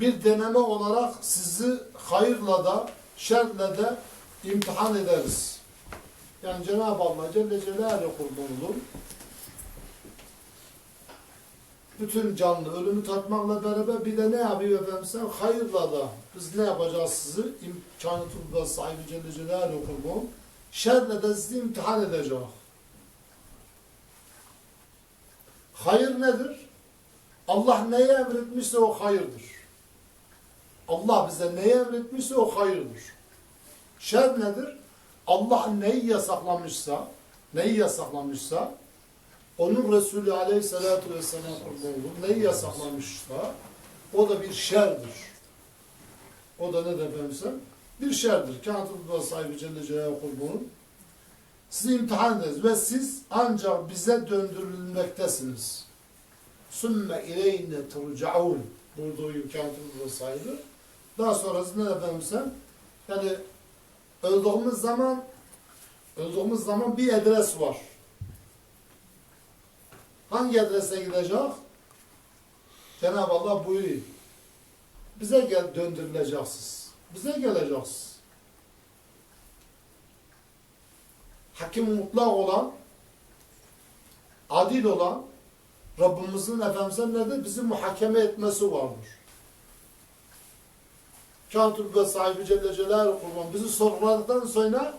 bir deneme olarak sizi hayırla da şerle de imtihan ederiz. Yani Cenab-ı Allah Celle Celaluhu olur. Bütün canlı ölümü tatmakla beraber bir de ne yapıyor efendim sen? Hayırla da biz ne yapacağız sizi? İmkanı tutma sahibi Celle Celaluhu. Şerle de sizi imtihan edecek. Hayır nedir? Allah neyi emretmişse o hayırdır. Allah bize neyi emretmişse o hayırdır. Şer nedir? Allah neyi yasaklamışsa, neyi yasaklamışsa, onun Resulü Aleyhisselatü Vesselam neyi yasaklamışsa, o da bir şerdir. O da ne dememse? Bir şerdir. Kâtıb sahibi Celle Celaluhu kurbanı. Sizi imtihan ederiz ve siz ancak bize döndürülmektesiniz. Sümme ileyne turcaun. O imkanı sahibi. Daha sonrası ne efendimse? Yani öldüğümüz zaman öldüğümüz zaman bir adres var. Hangi adrese gidecek? Cenab-ı Allah buyuruyor. Bize gel döndürüleceksiniz. Bize geleceksiniz. Hakim mutlak olan, adil olan Rabbimizin Efendimiz'e nedir? Bizi muhakeme etmesi vardır. Kântül ve sahibi Celle Celaluhu kurban bizi sorguladıktan sonra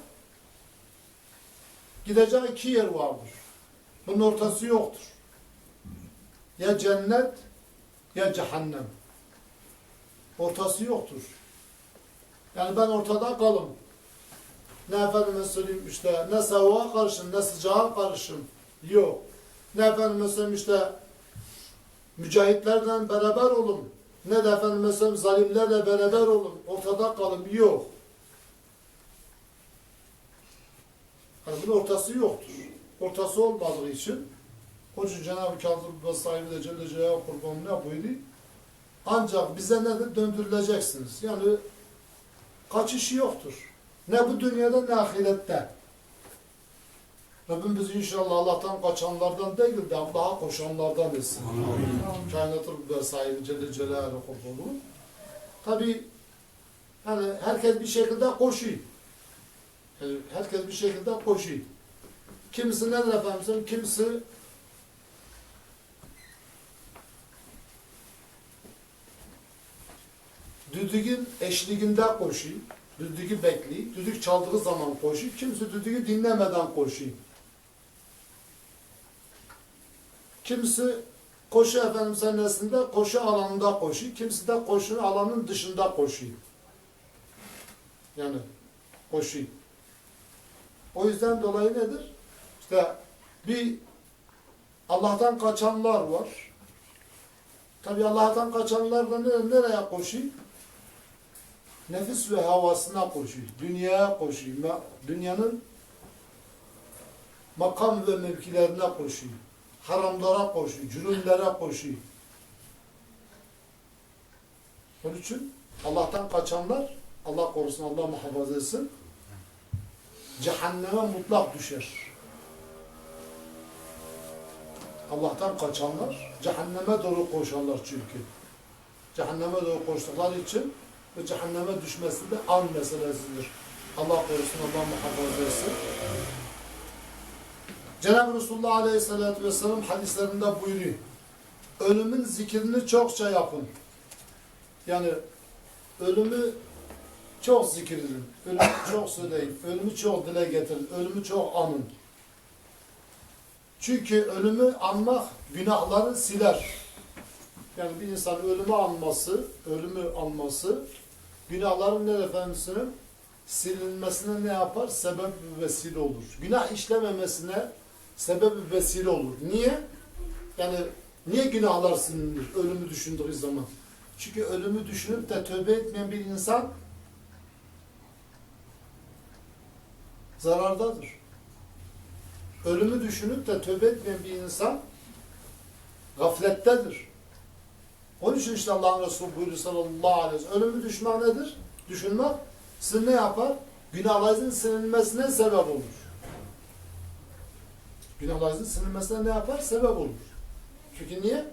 gideceği iki yer vardır. Bunun ortası yoktur. Ya cennet ya cehennem. Ortası yoktur. Yani ben ortada kalım. Ne efendime söyleyeyim işte ne soğuğa karışım ne sıcağa karışım. Yok. Ne efendime söyleyeyim işte mücahitlerle beraber olun. Ne de efendime söyleyeyim zalimlerle beraber olun. Ortada kalın. Yok. Yani bunun ortası yoktur. Ortası olmadığı için o için Cenab-ı Kâdr sahibi de Celle Celaluhu kurbanı ne buyurdu? Ancak bize nedir? Döndürüleceksiniz. Yani kaçışı yoktur. Ne bu dünyada ne ahirette. Rabbim bizi inşallah Allah'tan kaçanlardan değil de Allah'a koşanlardan etsin. Kainatın ve sahibi Celle Celaluhu kurbanı. Tabi yani herkes bir şekilde koşuyor. Yani herkes bir şekilde koşuyor. Kimisi nedir efendim? Kimisi düdüğün eşliğinde koşuyor. Düdüğü bekliyor. Düdük çaldığı zaman koşuyor. Kimisi düdüğü dinlemeden koşuyor. Kimisi koşu efendim senesinde koşu alanında koşuyor. Kimisi de koşu alanın dışında koşuyor. Yani koşuyor. O yüzden dolayı nedir? İşte bir Allah'tan kaçanlar var. Tabi Allah'tan kaçanlar da nereye, nereye koşuyor? Nefis ve havasına koşuyor. Dünyaya koşuyor. Dünyanın makam ve mevkilerine koşuyor. Haramlara koşuyor. Cürümlere koşuyor. Onun için Allah'tan kaçanlar Allah korusun, Allah muhafaza etsin. Cehenneme mutlak düşer. Allah'tan kaçanlar cehenneme doğru koşarlar çünkü. Cehenneme doğru koştukları için ve cehenneme düşmesi de an meselesidir. Allah korusun, Allah muhafaza etsin. Cenab-ı Resulullah Aleyhisselatü Vesselam hadislerinde buyuruyor. Ölümün zikrini çokça yapın. Yani ölümü çok zikredin, ölümü çok söyleyin, ölümü çok dile getirin, ölümü çok anın. Çünkü ölümü anmak günahları siler. Yani bir insan ölümü anması, ölümü anması günahların ne efendisinin silinmesine ne yapar? Sebep ve vesile olur. Günah işlememesine sebep ve vesile olur. Niye? Yani niye günahlar silinir ölümü düşündüğü zaman? Çünkü ölümü düşünüp de tövbe etmeyen bir insan zarardadır. Ölümü düşünüp de tövbe etmeyen bir insan gaflettedir. Onun için işte Allah'ın Resulü buyuruyor sallallahu aleyhi ve sellem. Ölümü düşünmek nedir? Düşünmek sizin ne yapar? Günahlarınızın silinmesine sebep olur. Günahlarınızın silinmesine ne yapar? Sebep olur. Çünkü niye?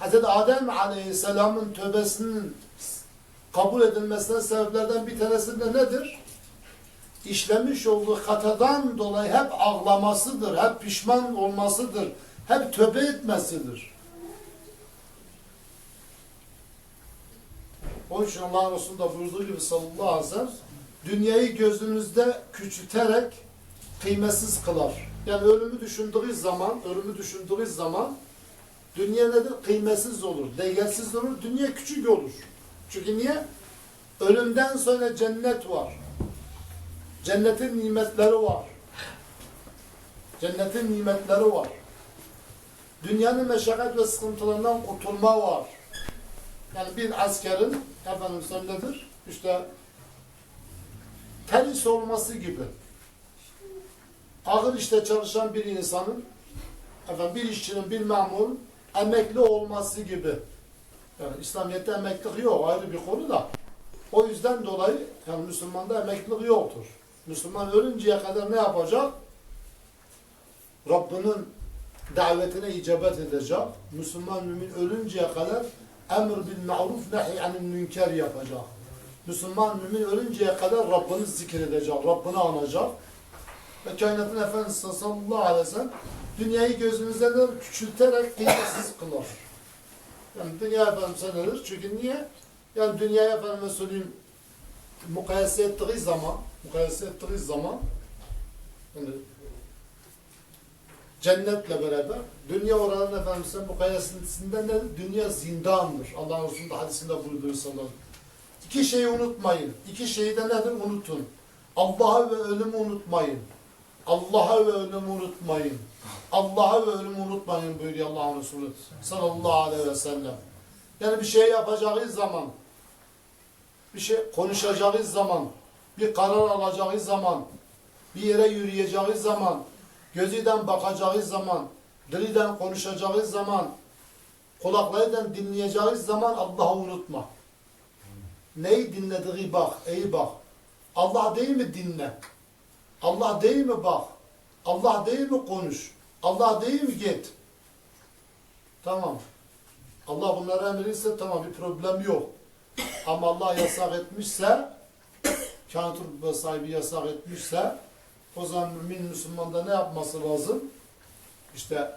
Hz. Adem Aleyhisselam'ın tövbesinin kabul edilmesine sebeplerden bir tanesi de nedir? İşlemiş olduğu hatadan dolayı hep ağlamasıdır, hep pişman olmasıdır, hep tövbe etmesidir. Onun için Allah Resulü de buyurduğu gibi sallallahu aleyhi ve sellem dünyayı gözünüzde küçülterek kıymetsiz kılar. Yani ölümü düşündüğü zaman, ölümü düşündüğü zaman dünya nedir? Kıymetsiz olur, değersiz olur, dünya küçük olur. Çünkü niye? Ölümden sonra cennet var. Cennetin nimetleri var. Cennetin nimetleri var. Dünyanın meşakkat ve sıkıntılarından kurtulma var. Yani bir askerin efendim nedir? İşte tenis olması gibi. Ağır işte çalışan bir insanın efendim bir işçinin, bir memurun emekli olması gibi. Yani İslamiyet'te emeklilik yok ayrı bir konu da. O yüzden dolayı yani Müslümanda emeklilik yoktur. Müslüman ölünceye kadar ne yapacak? Rabbinin davetine icabet edecek. Müslüman mümin ölünceye kadar emr bil ma'ruf nehy anil münker yapacak. Müslüman mümin ölünceye kadar Rabbini zikredecek, Rabbini anacak. Ve kainatın Efendisi sallallahu aleyhi ve sellem dünyayı gözünüzden de küçülterek kıymetsiz kılar. Yani dünya efendimize nedir? Çünkü niye? Yani dünyaya efendime söyleyeyim mukayese ettiği zaman mukayese ettiği zaman yani cennetle beraber dünya oranın efendimize mukayesesinden nedir? Dünya zindandır. Allah Resulü'nün hadisinde buyurduğu sallallahu İki şeyi unutmayın. İki şeyi de nedir? Unutun. Allah'ı ve ölümü unutmayın. Allah'ı ve ölümü unutmayın. Allah'ı ve ölümü unutmayın buyuruyor Allah Resulü sallallahu aleyhi ve sellem. Yani bir şey yapacağız zaman, bir şey konuşacağız zaman, bir karar alacağız zaman, bir yere yürüyeceğiz zaman, gözüden bakacağız zaman, dilinden konuşacağız zaman, kulaklarıyla dinleyeceğiz zaman Allah'ı unutma. Neyi dinlediği bak, iyi bak. Allah değil mi dinle? Allah değil mi bak? Allah değil mi konuş? Allah değil mi git? Tamam. Allah bunları emredilse tamam bir problem yok. Ama Allah yasak etmişse kântır ve sahibi yasak etmişse o zaman mümin Müslümanda ne yapması lazım? İşte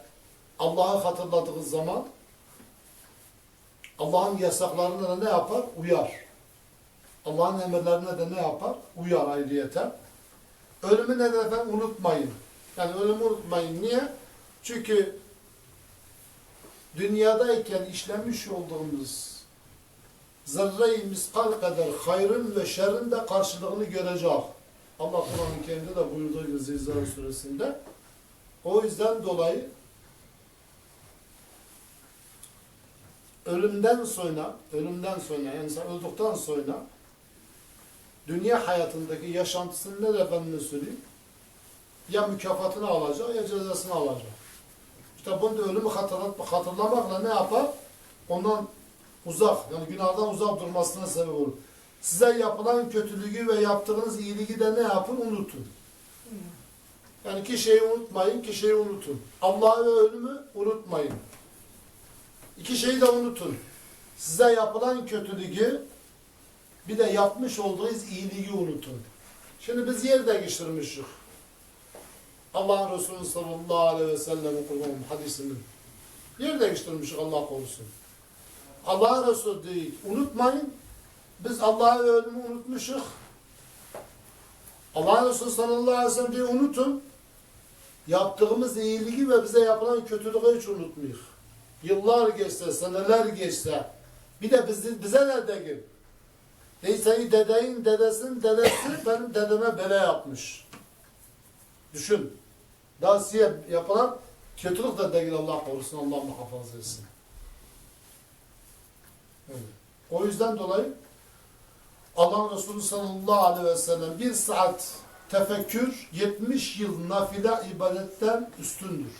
Allah'ı hatırladığı zaman Allah'ın yasaklarına da ne yapar? Uyar. Allah'ın emirlerine de ne yapar? Uyar ayrıyeten. Ölümü ne efendim? Unutmayın. Yani ölümü unutmayın. Niye? Çünkü dünyadayken işlemiş olduğumuz zerre-i miskal kadar hayrın ve şerrin de karşılığını görecek. Allah Kur'an-ı de buyurduğu gibi Zilzal suresinde. O yüzden dolayı ölümden sonra, ölümden sonra, yani öldükten sonra dünya hayatındaki yaşantısını ne efendime söyleyeyim? Ya mükafatını alacak ya cezasını alacak. İşte bunu da ölümü hatırlamakla ne yapar? Ondan uzak, yani günahdan uzak durmasına sebep olur. Size yapılan kötülüğü ve yaptığınız iyiliği de ne yapın? Unutun. Yani iki şeyi unutmayın, iki şeyi unutun. Allah'ı ve ölümü unutmayın. İki şeyi de unutun. Size yapılan kötülüğü bir de yapmış olduğunuz iyiliği unutun. Şimdi biz yer değiştirmişiz. Allah'ın Resulü sallallahu aleyhi ve sellem'in kurbanın hadisinin. Yer değiştirmişiz Allah korusun. Allah'ın Resulü değil. Unutmayın. Biz Allah'ı ölümü unutmuşuz. Allah'ın Resulü sallallahu aleyhi ve sellem diye unutun. Yaptığımız iyiliği ve bize yapılan kötülüğü hiç unutmuyor. Yıllar geçse, seneler geçse, bir de bizi, bize ne değil? Senin dedeyin dedesinin dedesi benim dedeme bela yapmış. Düşün. Daha yapılan kötülük de değil Allah korusun, Allah muhafaza etsin. Evet. O yüzden dolayı Allah Resulü sallallahu aleyhi ve sellem bir saat tefekkür 70 yıl nafile ibadetten üstündür.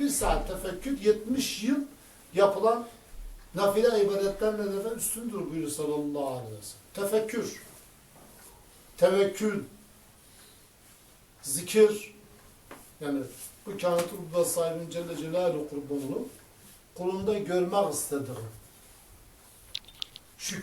Bir saat tefekkür 70 yıl yapılan nafile ibadetlerle neden üstündür buyuruyor sallallahu aleyhi ve sellem. Tefekkür, tevekkül, zikir, yani bu kâhnet rubba sahibinin Celle Celaluhu kurbanını kulunda görmek istediği, şükür,